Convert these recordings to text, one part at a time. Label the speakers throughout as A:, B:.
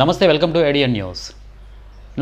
A: నమస్తే welcome to ఏడియన్ news.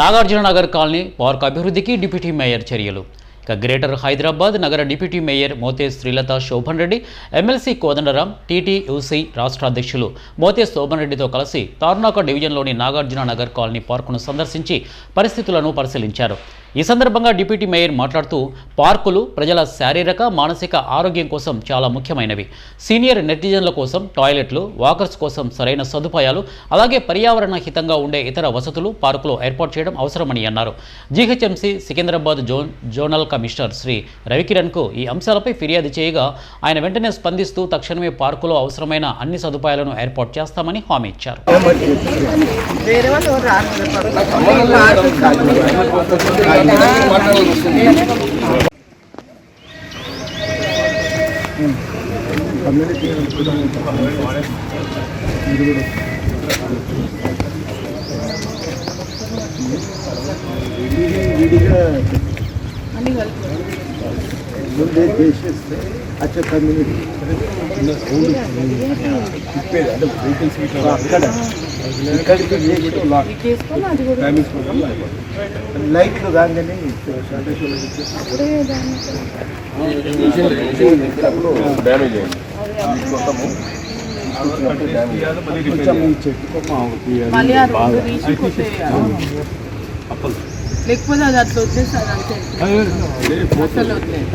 A: Nagarjuna Nagar colony park అభివృద్ధికి deputy mayor చర్యలు. ఇక గ్రేటర్ హైదరాబాద్ నగర deputy mayor Mothe Srilatha Shobhan Reddy MLC Kodandaram TTUC రాష్ట్ర అధ్యక్షులు మోతే శోభన్ రెడ్డితో కలిసి తార్నాక డివిజన్లోని నాగార్జున నగర్ కాలనీ పార్కును సందర్శించి పరిస్థితులను పరిశీలించారు. ఈ సందర్భంగా డిప్యూటీ మేయర్ మాట్లాడుతూ పార్కులు ప్రజల శారీరక మానసిక ఆరోగ్యం కోసం చాలా ముఖ్యమైనవి. సీనియర్ నెటిజన్ల కోసం టాయిలెట్లు వాకర్స్ కోసం సరైన సదుపాయాలు అలాగే పర్యావరణ హితంగా ఉండే ఇతర వసతులు పార్కులో ఏర్పాటు చేయడం అవసరమని అన్నారు. GHMC Secunderabad zone zonal commissioner Shri రవికిరణ్కు ఈ అంశాలపై ఫిర్యాదు చేయగా ఆయన వెంటనే స్పందిస్తూ తక్షణమే పార్కులో అవసరమైన అన్ని సదుపాయాలను ఏర్పాటు చేస్తామని హామీ ఇచ్చారు.
B: వేరే వాళ్ళు
C: విడిగా ముందే చేసేస్తే అచ్చా కమ్యూనిటీ అక్కడ ఇక్కడికి చేసి లాక్
B: చేసుకొని అది కూడా
C: లైట్లు కాగానే
B: అప్పుడే దాన్ని
D: డ్యామేజ్ అయింది మొత్తము తీసుకొచ్చినప్పుడు డ్యామేజ్
C: కొంచెం ఈ చెట్టు మాకు
B: మళ్ళీ ఆ రోడ్డు తీసి కొట్టేయాలి. లేకపోతే అది అట్లా వచ్చేస్తుంది అంతే అసలు వదిలేదు.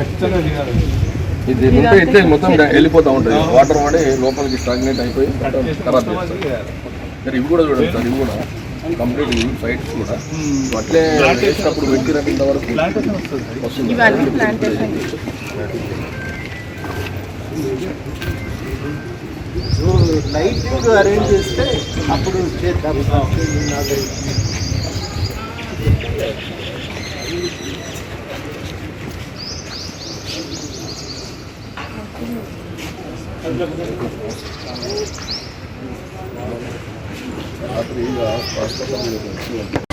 D: ఇది ఉంటే ఇట్లే మొత్తం వెళ్ళిపోతా ఉంటుంది. వాటర్ పడి లోపలికి స్టాగ్నేట్ అయిపోయి ఖరాబ్ చేస్తారు ఇవి కూడా చూడండి సార్ ఇవి కూడా కంప్లీట్ ఇవి సైట్స్ కూడా. అట్లే వేసినప్పుడు వస్తుంది.
B: ప్లాంటేషన్
C: లైట్ అరేంజ్ చేస్తే అప్పుడు చేద్దాం.
D: ರಾತ್ರಿ ಈಗ ಆಸ್ಪತ್ರೆ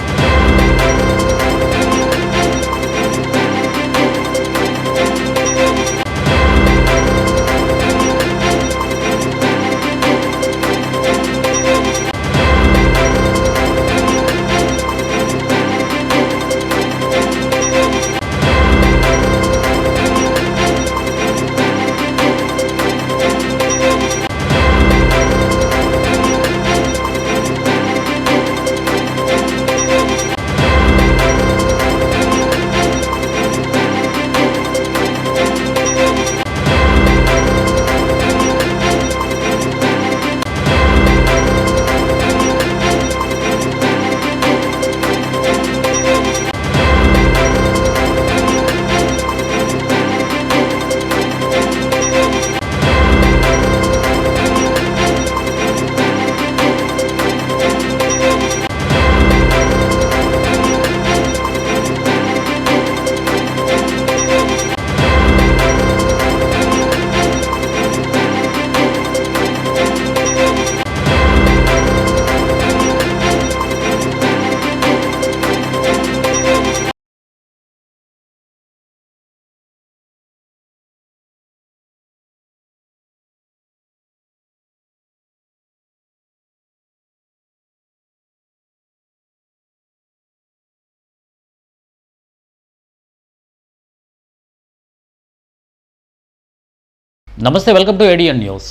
A: నమస్తే వెల్కమ్ టు ఏడియన్ న్యూస్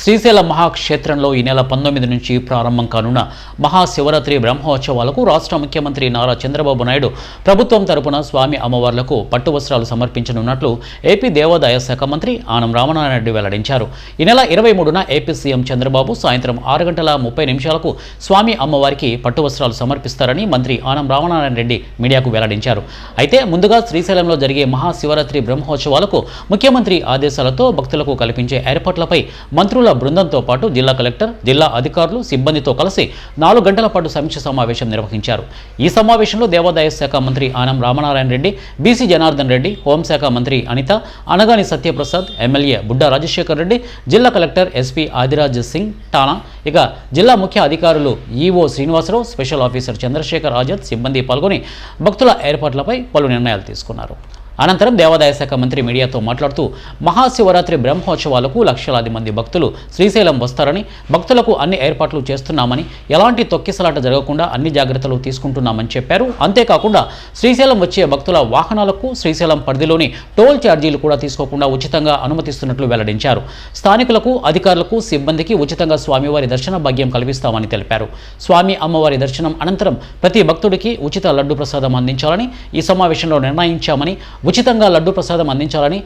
A: శ్రీశైల మహాక్షేత్రంలో ఈ నెల పంతొమ్మిది నుంచి ప్రారంభం కానున్న మహాశివరాత్రి బ్రహ్మోత్సవాలకు రాష్ట్ర ముఖ్యమంత్రి నారా చంద్రబాబు నాయుడు ప్రభుత్వం తరపున స్వామి అమ్మవార్లకు పట్టు వస్త్రాలు సమర్పించనున్నట్లు ఏపీ దేవాదాయ శాఖ మంత్రి ఆనం రామనారాయణ రెడ్డి వెల్లడించారు. ఈ నెల ఇరవై మూడున ఏపీ సీఎం చంద్రబాబు సాయంత్రం ఆరు గంటల ముప్పై నిమిషాలకు స్వామి అమ్మవారికి పట్టు వస్త్రాలు సమర్పిస్తారని మంత్రి ఆనం రామనారాయణ రెడ్డి మీడియాకు వెల్లడించారు. అయితే ముందుగా శ్రీశైలంలో జరిగే మహాశివరాత్రి బ్రహ్మోత్సవాలకు ముఖ్యమంత్రి ఆదేశాలతో భక్తులకు కల్పించే ఏర్పాట్లపై మంత్రులు బృందంతో పాటు జిల్లా కలెక్టర్ జిల్లా అధికారులు సిబ్బందితో కలిసి నాలుగు గంటల పాటు సమీక్ష సమావేశం నిర్వహించారు. ఈ సమావేశంలో దేవాదాయ శాఖ మంత్రి ఆనం రామనారాయణ రెడ్డి బీసీ జనార్దన్ రెడ్డి హోంశాఖ మంత్రి అనిత అనగాని సత్యప్రసాద్ ఎమ్మెల్యే బుడ్డా రాజశేఖర్ రెడ్డి జిల్లా కలెక్టర్ ఎస్పీ ఆదిరాజ్ సింగ్ టానా ఇక జిల్లా ముఖ్య అధికారులు EO Srinivasarao special officer Chandrasekhar Azad సిబ్బంది పాల్గొని భక్తుల ఏర్పాట్లపై పలు నిర్ణయాలు తీసుకున్నారు. అనంతరం దేవాదాయ శాఖ మంత్రి మీడియాతో మాట్లాడుతూ మహాశివరాత్రి బ్రహ్మోత్సవాలకు లక్షలాది మంది భక్తులు శ్రీశైలం వస్తారని భక్తులకు అన్ని ఏర్పాట్లు చేస్తున్నామని ఎలాంటి తొక్కిసలాట జరగకుండా అన్ని జాగ్రత్తలు తీసుకుంటున్నామని చెప్పారు. అంతేకాకుండా శ్రీశైలం వచ్చే భక్తుల వాహనాలకు శ్రీశైలం పరిధిలోని టోల్ ఛార్జీలు కూడా తీసుకోకుండా ఉచితంగా అనుమతిస్తున్నట్లు వెల్లడించారు. స్థానికులకు అధికారులకు సిబ్బందికి ఉచితంగా స్వామివారి దర్శన భాగ్యం కల్పిస్తామని తెలిపారు. స్వామి అమ్మవారి దర్శనం అనంతరం ప్రతి భక్తుడికి ఉచిత లడ్డు ప్రసాదం అందించాలని ఈ సమావేశంలో నిర్ణయించామని ఉచితంగా లడ్డు ప్రసాదం అందించాలని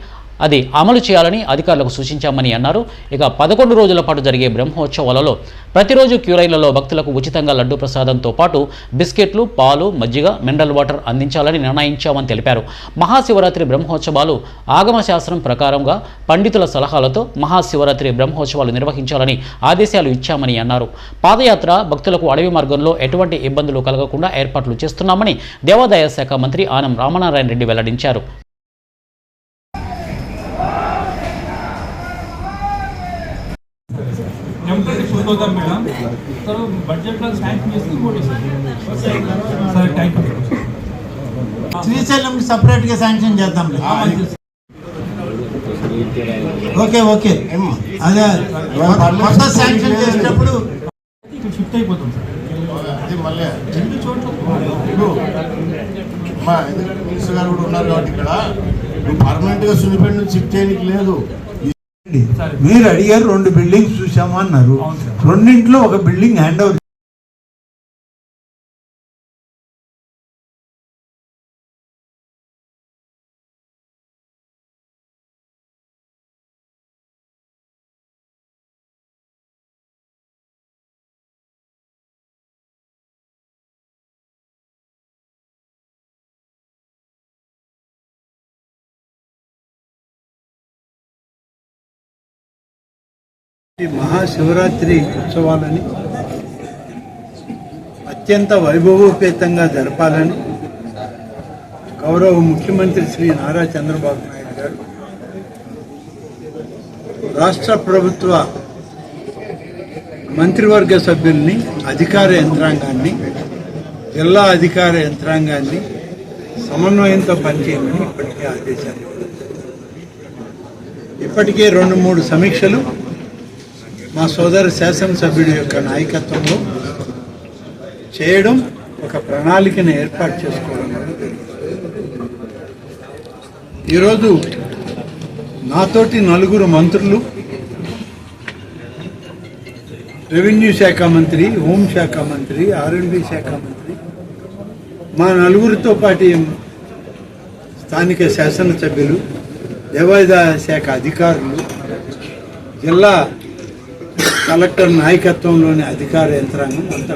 A: అది అమలు చేయాలని అధికారులకు సూచించామని అన్నారు. ఇక పదకొండు రోజుల పాటు జరిగే బ్రహ్మోత్సవాలలో ప్రతిరోజు క్యూరైన్లలో భక్తులకు ఉచితంగా లడ్డు ప్రసాదంతో పాటు బిస్కెట్లు పాలు మజ్జిగ మినరల్ వాటర్ అందించాలని నిర్ణయించామని తెలిపారు. మహాశివరాత్రి బ్రహ్మోత్సవాలు ఆగమ శాస్త్రం ప్రకారంగా పండితుల సలహాలతో మహాశివరాత్రి బ్రహ్మోత్సవాలు నిర్వహించాలని ఆదేశాలు ఇచ్చామని అన్నారు. పాదయాత్ర భక్తులకు అడవి మార్గంలో ఎటువంటి ఇబ్బందులు కలగకుండా ఏర్పాట్లు చేస్తున్నామని దేవాదాయ శాఖ మంత్రి ఆనం రామనారాయణ రెడ్డి వెల్లడించారు.
E: అవుతాం మేడం. సార్ బడ్జెట్లో శాంక్షన్ సరే. థ్యాంక్ యూ
F: శ్రీశైలం సెపరేట్గా శాంక్షన్ చేద్దాం ఓకే ఓకే. అదే కొత్త శాంక్షన్ చేసినప్పుడు
E: షిఫ్ట్ అయిపోతాం సార్.
G: అది మళ్ళీ
E: రెండు చోట్ల
G: ఇప్పుడు మా ఎదురు మినిస్టర్ గారు కూడా ఉన్నారు కాబట్టి ఇక్కడ. నువ్వు పర్మనెంట్గా సున్నిపేట నుంచి షిఫ్ట్ చేయడానికి లేదు.
F: మీరు అడిగారు రెండు బిల్డింగ్స్ చూసామా అన్నారు. రెండింట్లో ఒక బిల్డింగ్ హ్యాండ్ ఓవర్
C: మహాశివరాత్రి ఉత్సవాలని అత్యంత వైభవోపేతంగా జరపాలని గౌరవ ముఖ్యమంత్రి శ్రీ నారా చంద్రబాబు నాయుడు గారు రాష్ట్ర ప్రభుత్వ మంత్రివర్గ సభ్యుల్ని అధికార యంత్రాంగాన్ని జిల్లా అధికార యంత్రాంగాన్ని సమన్వయంతో పనిచేయమని ఇప్పటికే ఆదేశాలు. ఇప్పటికే రెండు మూడు సమీక్షలు మా సోదరు శాసనసభ్యుడి యొక్క నాయకత్వంలో చేయడం ఒక ప్రణాళికను ఏర్పాటు చేసుకోవడం ఈరోజు నాతోటి నలుగురు మంత్రులు రెవెన్యూ శాఖ మంత్రి హోంశాఖ మంత్రి ఆర్ఎండ్బి శాఖ మంత్రి మా నలుగురితో పాటు స్థానిక శాసనసభ్యులు దేవాదాయ శాఖ అధికారులు జిల్లా కలెక్టర్ నాయకత్వంలోని అధికార యంత్రాంగం అంతా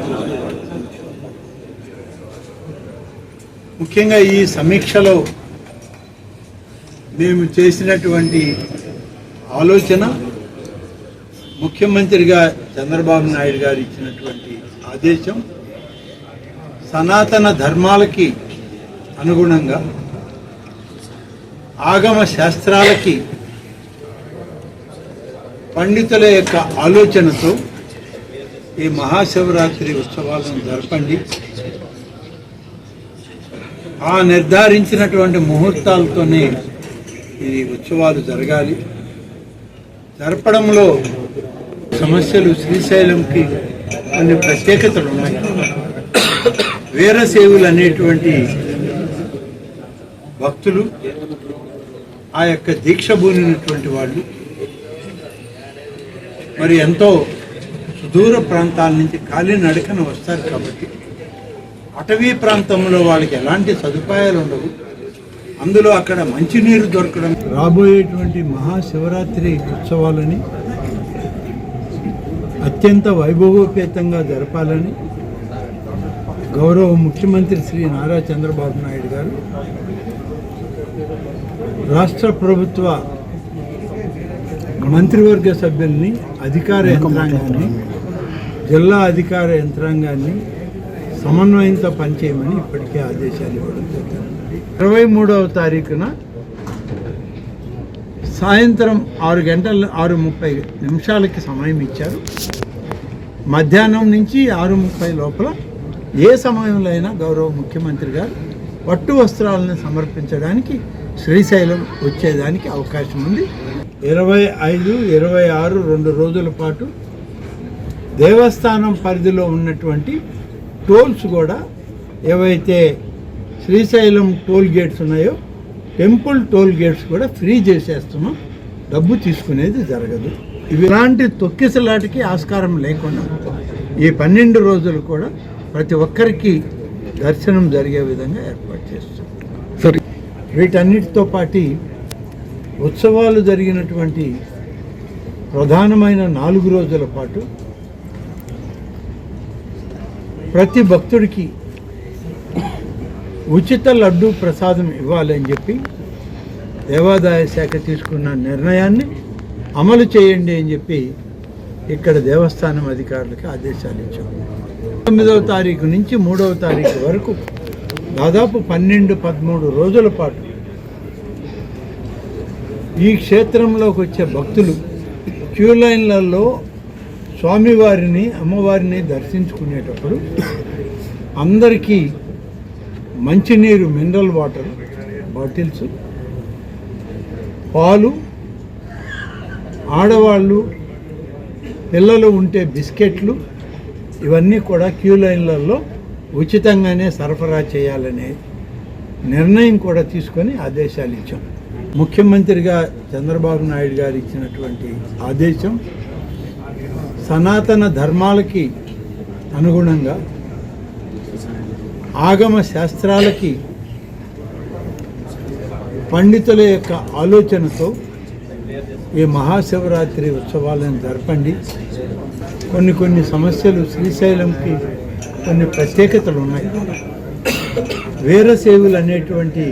C: ముఖ్యంగా ఈ సమీక్షలో మేము చేసినటువంటి ఆలోచన ముఖ్యమంత్రిగా చంద్రబాబు నాయుడు గారు ఇచ్చినటువంటి ఆదేశం సనాతన ధర్మాలకి అనుగుణంగా ఆగమ శాస్త్రాలకి పండితుల యొక్క ఆలోచనతో ఈ మహాశివరాత్రి ఉత్సవాలను జరపండి. ఆ నిర్ధారించినటువంటి ముహూర్తాలతోనే ఈ ఉత్సవాలు జరగాలి. జరపడంలో సమస్యలు శ్రీశైలంకి కొన్ని ప్రత్యేకతలు ఉన్నాయి. వీరసేవులు అనేటువంటి భక్తులు ఆ యొక్క దీక్ష బూనినటువంటి వాళ్ళు మరి ఎంతో సుదూర ప్రాంతాల నుంచి కాలినడకన వస్తారు కాబట్టి అటవీ ప్రాంతంలో వాళ్ళకి ఎలాంటి సదుపాయాలు ఉండవు. అందులో అక్కడ మంచినీరు దొరకడం రాబోయేటువంటి మహాశివరాత్రి ఉత్సవాలని అత్యంత వైభవోపేతంగా జరపాలని గౌరవ ముఖ్యమంత్రి శ్రీ నారా చంద్రబాబు నాయుడు గారు రాష్ట్ర ప్రభుత్వ మంత్రివర్గ సభ్యుల్ని అధికార యంత్రాంగాన్ని జిల్లా అధికార యంత్రాంగాన్ని సమన్వయంతో పనిచేయమని ఇప్పటికే ఆదేశాలు ఇవ్వడం జరిగింది. ఇరవై మూడవ తారీఖున సాయంత్రం ఆరు గంటల ఆరు ముప్పై నిమిషాలకి సమయం ఇచ్చారు. మధ్యాహ్నం నుంచి ఆరు ముప్పై లోపల ఏ సమయంలో అయినా గౌరవ ముఖ్యమంత్రి గారు పట్టు వస్త్రాలను సమర్పించడానికి శ్రీశైలం వచ్చేదానికి అవకాశం ఉంది. ఇరవై ఐదు ఇరవై ఆరు రెండు రోజుల పాటు దేవస్థానం పరిధిలో ఉన్నటువంటి టోల్స్ కూడా ఏవైతే శ్రీశైలం టోల్ గేట్స్ ఉన్నాయో టెంపుల్ టోల్ గేట్స్ కూడా ఫ్రీ చేసేస్తున్నాం. డబ్బు తీసుకునేది జరగదు. ఇవి ఇలాంటి తొక్కిసలాటికి ఆస్కారం లేకుండా ఈ పన్నెండు రోజులు కూడా ప్రతి ఒక్కరికి దర్శనం జరిగే విధంగా ఏర్పాటు చేస్తాం
D: సరే.
C: వీటన్నిటితో పాటు ఉత్సవాలు జరిగినటువంటి ప్రధానమైన నాలుగు రోజుల పాటు ప్రతి భక్తుడికి ఉచిత లడ్డు ప్రసాదం ఇవ్వాలని చెప్పి దేవాదాయ శాఖ తీసుకున్న నిర్ణయాన్ని అమలు చేయండి అని చెప్పి ఇక్కడ దేవస్థానం అధికారులకు ఆదేశాలు ఇచ్చాం. తొమ్మిదవ తారీఖు నుంచి మూడవ తారీఖు వరకు దాదాపు పన్నెండు పదమూడు రోజుల పాటు ఈ క్షేత్రంలోకి వచ్చే భక్తులు క్యూ లైన్లలో స్వామివారిని అమ్మవారిని దర్శించుకునేటప్పుడు అందరికీ మంచినీరు మినరల్ వాటర్ బాటిల్స్ పాలు ఆడవాళ్ళు పిల్లలు ఉంటే బిస్కెట్లు ఇవన్నీ కూడా క్యూ లైన్లలో ఉచితంగానే సరఫరా చేయాలనే నిర్ణయం కూడా తీసుకొని ఆదేశాలు ఇచ్చాం. ముఖ్యమంత్రిగా చంద్రబాబు నాయుడు గారు ఇచ్చినటువంటి ఆదేశం సనాతన ధర్మాలకి అనుగుణంగా ఆగమ శాస్త్రాలకి పండితుల యొక్క ఆలోచనతో ఈ మహాశివరాత్రి ఉత్సవాలను జరపండి. కొన్ని కొన్ని సమస్యలు శ్రీశైలంకి కొన్ని ప్రత్యేకతలు ఉన్నాయి. వీరసేవులు అనేటువంటి